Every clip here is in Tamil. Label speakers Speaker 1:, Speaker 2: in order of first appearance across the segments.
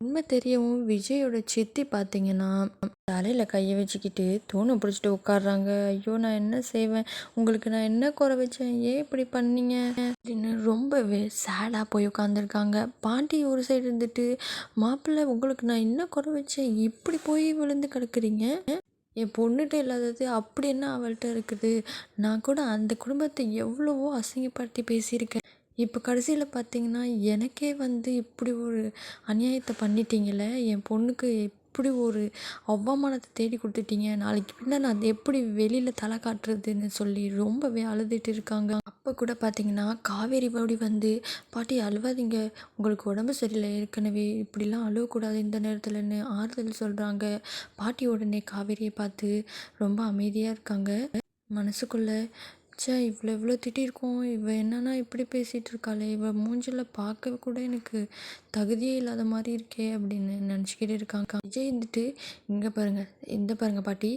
Speaker 1: உண்மை தெரியவும் விஜயோட சித்தி பார்த்தீங்கன்னா தலையில் கையை வச்சுக்கிட்டு தூணை பிடிச்சிட்டு உட்காடுறாங்க ஐயோ நான் என்ன செய்வேன்? உங்களுக்கு நான் என்ன குறை வச்சேன்? ஏன் இப்படி பண்ணீங்க? அப்படின்னு ரொம்பவே சேடாக போய் உட்காந்துருக்காங்க பாட்டி ஒரு சைடு இருந்துட்டு மாப்பிள்ளை உங்களுக்கு நான் என்ன குறை வச்சேன்? இப்படி போய் விழுந்து கிடக்குறீங்க? என் பொண்ணுகிட்ட இல்லாதது அப்படி என்ன அவள்கிட்ட இருக்குது? நான் கூட அந்த குடும்பத்தை எவ்வளவோ அசிங்கப்படுத்தி பேசியிருக்கேன். இப்போ கடைசியில் பார்த்தீங்கன்னா எனக்கே வந்து இப்படி ஒரு அநியாயத்தை பண்ணிட்டீங்களே என் பொண்ணுக்கு இப்படி ஒரு அவமானத்தை தேடி கொடுத்துட்டீங்க. நாளைக்கு பின்ன நான் அதை எப்படி வெளியில் தலை காட்டுறதுன்னு சொல்லி ரொம்பவே அழுதுட்டு இருக்காங்க. அப்போ கூட பார்த்தீங்கன்னா காவேரி பாடி வந்து பாட்டி அழுவாதீங்க. உங்களுக்கு உடம்பு சரியில்லை. ஏற்கனவே இப்படிலாம் அழுவக்கூடாது இந்த நேரத்தில்னு ஆறுதல் சொல்கிறாங்க பாட்டி உடனே காவேரியை பார்த்து ரொம்ப அமைதியாக இருக்காங்க. மனசுக்குள்ளே ச்சே இவ்வளோ இவ்வளோ திட்டியிருக்கோம் இவள் என்னன்னா இப்படி பேசிகிட்டு இருக்காளே இவள் மூஞ்சில பார்க்க கூட எனக்கு தகுதியே இல்லாத மாதிரி இருக்கே அப்படின்னு நினச்சிக்கிட்டு இருக்காங்க. விஜய் இருந்துட்டு இங்கே பாருங்கள் இந்த பாருங்க பாட்டி.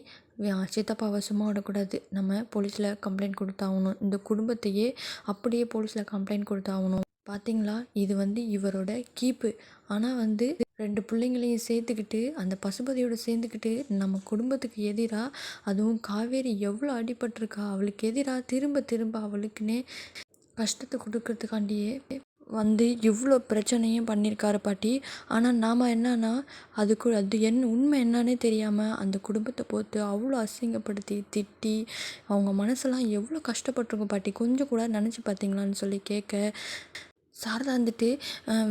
Speaker 1: சித்தப்பாவை சும்மா விடக்கூடாது. நம்ம போலீஸில் கம்ப்ளைண்ட் கொடுத்தாகணும் இந்த குடும்பத்தையே அப்படியே போலீஸில் கம்ப்ளைண்ட் கொடுத்தாகணும் பார்த்தீங்களா இது வந்து இவரோட கீப்பு. ஆனால் வந்து ரெண்டு பிள்ளைங்களையும் சேர்த்துக்கிட்டு அந்த பசுபதியோடு சேர்ந்துக்கிட்டு நம்ம குடும்பத்துக்கு எதிராக அதுவும் காவேரி எவ்வளோ அடிபட்டிருக்கா அவளுக்கு எதிராக திரும்ப திரும்ப அவளுக்குன்னே கஷ்டத்தை கொடுக்கறதுக்காண்டியே வந்து இவ்வளோ பிரச்சனையும் பண்ணியிருக்காரு பாட்டி. ஆனால் நாம் என்னன்னா அதுக்கு அது என்ன உண்மை என்னன்னே தெரியாமல் அந்த குடும்பத்தை போத்து அவ்வளோ அசிங்கப்படுத்தி திட்டி அவங்க மனசெல்லாம் எவ்வளோ கஷ்டப்பட்டிருக்கும் பாட்டி. கொஞ்சம் கூட நினச்சி பார்த்தீங்களான்னு சொல்லி கேட்க சாரதா வந்துட்டு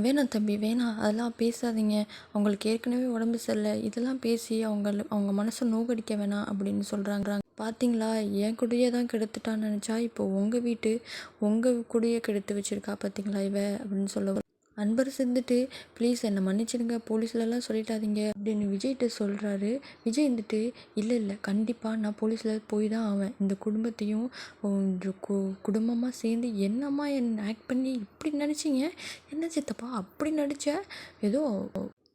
Speaker 1: வேணாம் தம்பி வேணாம். அதெல்லாம் பேசாதீங்க. அவங்களுக்கு ஏற்கனவே உடம்பு சரியில்லை. இதெல்லாம் பேசி அவங்க அவங்க மனசை நோகடிக்க வேணாம் அப்படின்னு சொல்கிறாங்க பார்த்தீங்களா என் குடியை தான் கெடுத்துட்டான்னு நினச்சா இப்போ உங்கள் வீட்டு உங்கள் குடியை கெடுத்து வச்சிருக்கா பார்த்தீங்களா இவ? அப்படின்னு சொல்ல அன்பர் சேர்ந்துட்டு ப்ளீஸ் என்னை மன்னிச்சிடுங்க போலீஸ்லலாம் சொல்லிட்டாதீங்க அப்படின்னு விஜய்கிட்ட சொல்கிறாரு விஜய் இருந்துட்டு இல்லை இல்லை கண்டிப்பாக நான் போலீஸில் போய் தான் ஆவேன். இந்த குடும்பத்தையும் கு குடும்பமாக சேர்ந்து என்னம்மா என்னை ஆக்ட் பண்ணி இப்படி நடிச்சிங்க? என்ன சித்தப்பா அப்படி நடித்த ஏதோ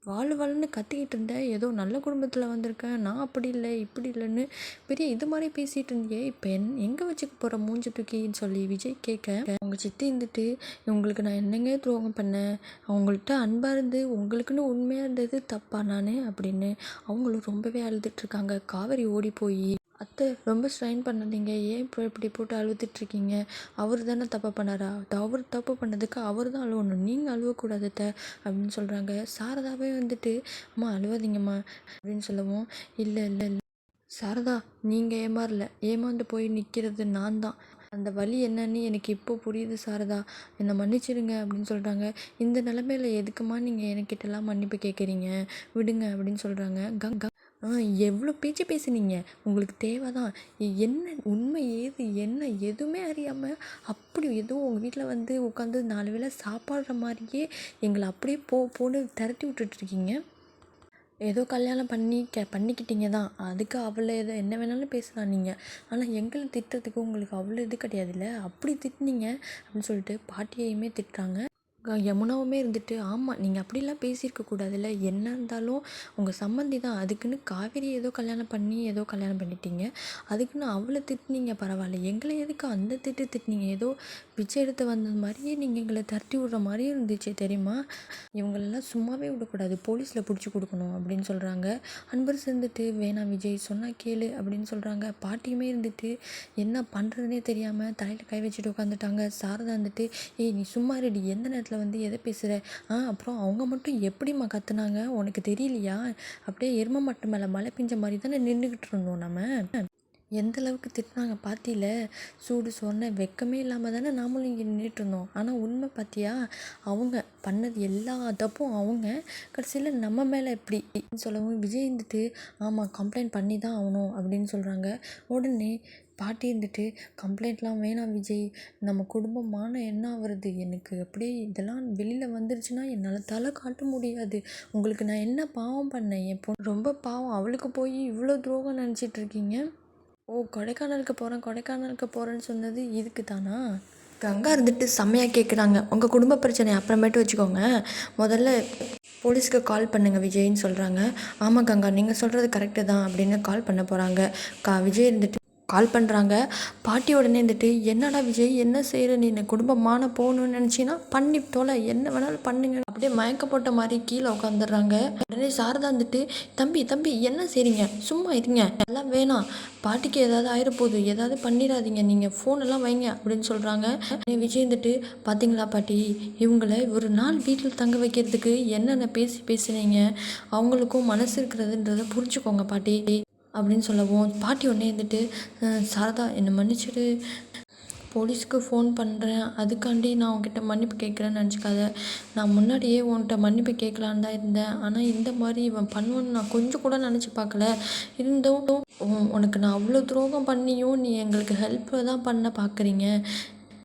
Speaker 1: வாழ் வாழ்னு கத்திக்கிட்டு இருந்தேன் ஏதோ நல்ல குடும்பத்தில் வந்திருக்கேன் நான் அப்படி இல்லை இப்படி இல்லைன்னு பெரிய இது மாதிரி பேசிகிட்டு இருந்தியே. இப்போ என் எங்கே வச்சுக்க போகிற மூஞ்சி தூக்கின்னு சொல்லி விஜய் கேட்க அவங்க சித்தி இருந்துட்டு இவங்களுக்கு நான் என்னங்க துரோகம் பண்ணேன்? அவங்கள்ட்ட அன்பாக இருந்து உங்களுக்குன்னு உண்மையாக இருந்தது தப்பா நான்? அப்படின்னு அவங்களும் ரொம்பவே அழுதுட்ருக்காங்க காவேரி ஓடி போய் அத்தை ரொம்ப ஸ்ட்ரைன் பண்ணாதீங்க. ஏன் இப்போ இப்படி போட்டு அழுதுட்ருக்கீங்க அவர் தானே தப்பு பண்ணாரா? அவர் தப்பு பண்ணதுக்கு அவர் தான் அழுவணும். நீங்கள் அழுவக்கூடாது அத்தை அப்படின்னு சொல்கிறாங்க சாரதாவே வந்துட்டு அம்மா அழுவாதீங்கம்மா அப்படின்னு சொல்லவும். இல்லை இல்லை இல்லை. சாரதா நீங்கள் ஏமாறல. ஏமாந்து போய் நிற்கிறது நான் தான். அந்த வலி என்னன்னு எனக்கு இப்போ புரியுது சாரதா. என்னை மன்னிச்சிடுங்க அப்படின்னு சொல்கிறாங்க இந்த நிலமையில எதுக்குமா நீங்கள் என்கிட்டலாம் மன்னிப்பு கேட்குறீங்க விடுங்க அப்படின்னு சொல்கிறாங்க கங்கா எவ்வளோ பேச்சு பேசுனீங்க? உங்களுக்கு தேவை தான் என்ன உண்மை ஏது? என்ன எதுவுமே அறியாமல் அப்படி எதுவும் உங்கள் வீட்டில் வந்து உட்காந்து நாலு வேளை சாப்பாடுற மாதிரியே எங்களை அப்படியே போ போன்னு திரட்டி விட்டுட்ருக்கீங்க ஏதோ கல்யாணம் பண்ணி கே பண்ணிக்கிட்டீங்க தான். அதுக்கு அவ்வளோ எதோ என்ன வேணாலும் பேசலாம் நீங்கள் ஆனால் எங்களை திட்டுறதுக்கு உங்களுக்கு அவ்வளோ இது கிடையாதுல்ல? அப்படி திட்டுனீங்க அப்படின்னு சொல்லிட்டு பாட்டியையுமே திட்டுறாங்க. யமுனாவுமே இருந்துட்டு ஆமாம் நீங்கள் அப்படிலாம் பேசியிருக்க கூடாதுல்ல. என்ன இருந்தாலும் உங்கள் சம்மந்தி தான். அதுக்குன்னு காவேரி ஏதோ கல்யாணம் பண்ணி ஏதோ கல்யாணம் பண்ணிட்டீங்க. அதுக்குன்னு அவளை திட்டுனீங்க பரவாயில்ல. எங்களை எதுக்கு அந்த திட்டு திட்டுனீங்க? ஏதோ பிச்சை எடுத்து வந்தது மாதிரியே நீங்கள் எங்களை தரட்டி விடுற மாதிரியே இருந்துச்சு தெரியுமா? இவங்களெல்லாம் சும்மாவே விடக்கூடாது. போலீஸில் பிடிச்சி கொடுக்கணும் அப்படின்னு சொல்கிறாங்க அன்பர் சேர்ந்துட்டு வேணாம் விஜய் சொன்னால் கேளு அப்படின்னு சொல்கிறாங்க பாட்டியுமே இருந்துட்டு என்ன பண்ணுறதுனே தெரியாமல் தலையில் கை வச்சுட்டு உட்காந்துட்டாங்க. சாரதா வந்துட்டு ஏய் நீ சும்மா ரெடி எந்த நேரத்தில் வந்து எதை பேசுகிற ஆ அப்புறம் அவங்க மட்டும் எப்படிம்மா கத்துனாங்க? உனக்கு தெரியலையா? அப்படியே எரும மட்டும் மேலே மழை பெஞ்ச மாதிரி தானே நின்றுக்கிட்டு இருந்தோம் நம்ம எந்த அளவுக்கு திட்டினாங்க பார்த்தியில சூடு சொன்ன வெக்கமே இல்லாமல் தானே நாமளும் இங்கே நின்றுட்டு இருந்தோம். ஆனால் உண்மை பார்த்தியா அவங்க பண்ணது எல்லா தப்பும் அவங்க. கடைசியில் நம்ம மேலே எப்படி? சொல்லவும் விஜய் இருந்துட்டு ஆமாம் கம்ப்ளைண்ட் பண்ணி தான் ஆகணும் அப்படின்னு சொல்கிறாங்க உடனே பாட்டி இருந்துட்டு கம்ப்ளைண்ட்லாம் வேணாம் விஜய். நம்ம குடும்பமான என்ன ஆகுறது எனக்கு அப்படியே இதெல்லாம் வெளியில் வந்துருச்சுன்னா என்னால் தலை காட்ட முடியாது. உங்களுக்கு நான் என்ன பாவம் பண்ணேன்? என் பொண்ணு ரொம்ப பாவம். அவளுக்கு போய் இவ்வளோ துரோகம் நினச்சிட்டு இருக்கீங்க? ஓ கொடைக்கானலுக்கு போகிறேன் கொடைக்கானலுக்கு போகிறேன்னு சொன்னது இதுக்கு தானா? கங்கா இருந்துட்டு செம்மையாக கேட்குறாங்க உங்கள் குடும்ப பிரச்சனை அப்புறமேட்டு வச்சுக்கோங்க. முதல்ல போலீஸ்க்கு கால் பண்ணுங்க விஜய்ன்னு சொல்கிறாங்க ஆமாம் கங்கா நீங்கள் சொல்கிறது கரெக்டு தான் அப்படின்னு கால் பண்ண போகிறாங்க கா விஜய் இருந்துட்டு கால் பண்ணுறாங்க பாட்டி உடனே இருந்துட்டு என்னடா விஜய் என்ன செய்கிற நீ என்ன குடும்பமான போகணும்னு நினச்சின்னா பண்ணி தொலை. என்ன வேணாலும் பண்ணுங்க. அப்படியே மயக்க போட்ட மாதிரி கீழே உட்காந்துடுறாங்க உடனே சாரதா வந்துட்டு தம்பி தம்பி என்ன செய்றீங்க? சும்மா இருங்க. எல்லாம் வேணாம். பாட்டிக்கு ஏதாவது ஆயிரப்போகுது. ஏதாவது பண்ணிடாதீங்க. நீங்கள் ஃபோனெல்லாம் வைங்க. அப்படின்னு சொல்கிறாங்க விஜய் வந்துட்டு பார்த்தீங்களா பாட்டி? இவங்களை ஒரு நாள் வீட்டில் தங்க வைக்கிறதுக்கு என்னென்ன பேசி பேசுனீங்க? அவங்களுக்கும் மனசு இருக்கிறதுன்றதை புரிஞ்சுக்கோங்க பாட்டி. அப்படின்னு சொல்லவும் பாட்டி உடனே இருந்துட்டு சாரதா என்னை மன்னிச்சிடு. போலீஸ்க்கு ஃபோன் பண்ணுறேன் அதுக்காண்டி நான் உன்கிட்ட மன்னிப்பு கேட்குறேன்னு நினச்சிக்காத. நான் முன்னாடியே உன்கிட்ட மன்னிப்பு கேட்கலான்னு தான் இருந்தேன். ஆனால் இந்த மாதிரி இவன் பண்ணுவான்னு நான் கொஞ்சம் கூட நினச்சி பார்க்கல. இருந்தும் உனக்கு நான் அவ்வளோ துரோகம் பண்ணியும் நீ எங்களுக்கு ஹெல்ப் தான் பண்ண பார்க்குறீங்க.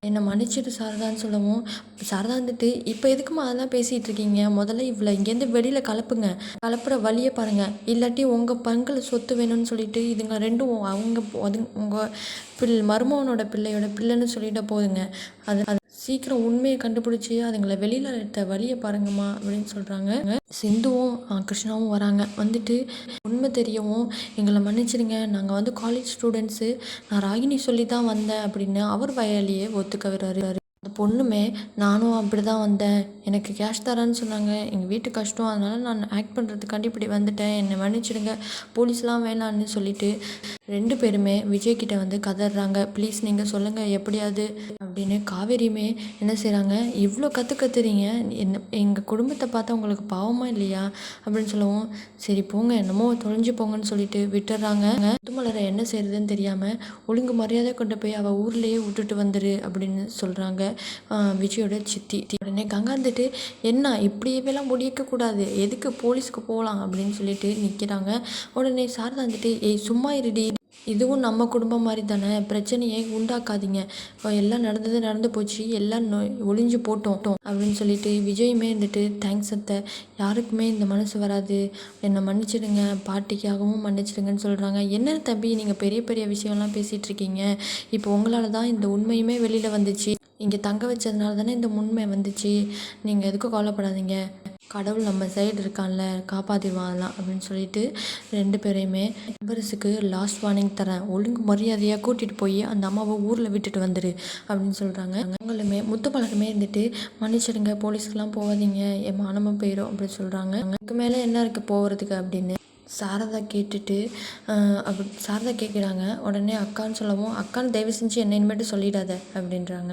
Speaker 1: என்னை மன்னிச்சிடு சாரதான்னு சொல்லவும் சாரதா வந்துட்டு இப்போ எதுக்குமா அதெல்லாம் பேசிகிட்டு இருக்கீங்க? முதல்ல இவ்வளோ இங்கேருந்து வெளியில் கலப்புங்க. கலப்புற வழியை பாருங்கள் இல்லாட்டி உங்கள் பங்கில் சொத்து வேணும்னு சொல்லிட்டு இதுங்க ரெண்டும் அவங்க அது உங்கள் பிள் மருமகனோட பிள்ளையோட பிள்ளைன்னு சொல்லிட்டு போதுங்க. அது அது சீக்கிரம் உண்மையை கண்டுபிடிச்சி அதுங்களை வெளியில் எடுத்த வழியை பாருங்கம்மா அப்படின்னு சொல்கிறாங்க சிந்துவும் கிருஷ்ணாவும் வராங்க. வந்துட்டு உண்மை தெரியவும் எங்களை மன்னிச்சிடுங்க. நாங்கள் வந்து காலேஜ் ஸ்டூடெண்ட்ஸு நான் ராகினி சொல்லி தான் வந்தேன் அப்படின்னு அவர் வயலையே ஒத்துக்க வர்றாரு. அந்த பொண்ணுமே நானும் அப்படி தான் வந்தேன். எனக்கு கேஷ் தரேன்னு சொன்னாங்க. எங்கள் வீட்டு கஷ்டம். அதனால் நான் ஆக்ட் பண்ணுறதுக்காண்டி இப்படி வந்துட்டேன். என்னை மன்னிச்சிடுங்க. போலீஸ்லாம் வேணான்னு சொல்லிட்டு ரெண்டு பேருமே விஜய்கிட்ட வந்து கதறாங்க. ப்ளீஸ் நீங்கள் சொல்லுங்கள் எப்படியாவது அப்படின்னு காவேரியுமே என்ன செய்கிறாங்க இவ்வளோ கற்று கத்துறீங்க. என்ன எங்கள் குடும்பத்தை பார்த்தா உங்களுக்கு பாவமாக இல்லையா? அப்படின்னு சொல்லவும் சரி போங்க. என்னமோ தொலைஞ்சு போங்கன்னு சொல்லிட்டு விட்டுறாங்க. முத்துமலரை என்ன செய்கிறதுன்னு தெரியாமல் ஒழுங்கு மரியாதை கொண்டு போய் அவள் ஊர்லேயே விட்டுட்டு வந்துரு அப்படின்னு சொல்கிறாங்க விஜயோட சித்தி. உடனே கங்கா வந்துட்டு என்ன இப்படியேலாம் முடிக்கக்கூடாது எதுக்கு போலீஸ்க்கு போகலாம் அப்படின்னு சொல்லிட்டு நிற்கிறாங்க உடனே சாரதா வந்துட்டு ஏய் சும்மா இருடி. இதுவும் நம்ம குடும்பம் மாதிரி தானே. பிரச்சனையை உண்டாக்காதீங்க. எல்லாம் நடந்தது நடந்து போச்சு. எல்லாம் ஒளிஞ்சு போட்டோம். அப்படின்னு சொல்லிட்டு விஜயுமே இருந்துட்டு தேங்க்ஸ் அத்தை. யாருக்குமே இந்த மனசு வராது. என்னை மன்னிச்சிடுங்க. பாட்டிக்காகவும் மன்னிச்சிடுங்கன்னு சொல்கிறாங்க என்ன தம்பி நீங்கள் பெரிய பெரிய விஷயம்லாம் பேசிகிட்டு இருக்கீங்க. இப்போ உங்களால் தான் இந்த உண்மையுமே வெளியில் வந்துச்சு. இங்கே தங்க வச்சதுனால தானே இந்த உண்மை வந்துச்சு. நீங்கள் எதுக்கும் கவலைப்படாதீங்க. கடவுள் நம்ம சைடு இருக்கான்ல காப்பாற்றிடுவான் அப்படின்னு சொல்லிட்டு ரெண்டு பேரையுமே மெம்பர்ஸுக்கு லாஸ்ட் வார்னிங் தரேன் ஒழுங்கு மரியாதையாக கூட்டிகிட்டு போய் அந்த அம்மாவை ஊரில் விட்டுட்டு வந்துடு அப்படின்னு சொல்கிறாங்க அவங்களுமே முத்துப்பழக்கமே இருந்துட்டு மன்னிச்சிடுங்க போலீஸ்க்கெலாம் போகாதீங்க என் மானமும் போயிடும் அப்படின்னு சொல்கிறாங்க அதுக்கு மேலே என்ன இருக்குது போகிறதுக்கு அப்படின்னு சாரதா கேட்டுட்டு அப்படி சாரதா கேட்குறாங்க உடனே அக்கான்னு சொல்லவும் அக்கான்னு தயவு செஞ்சு என்ன இனிமேட்டு சொல்லிடாத அப்படின்றாங்க.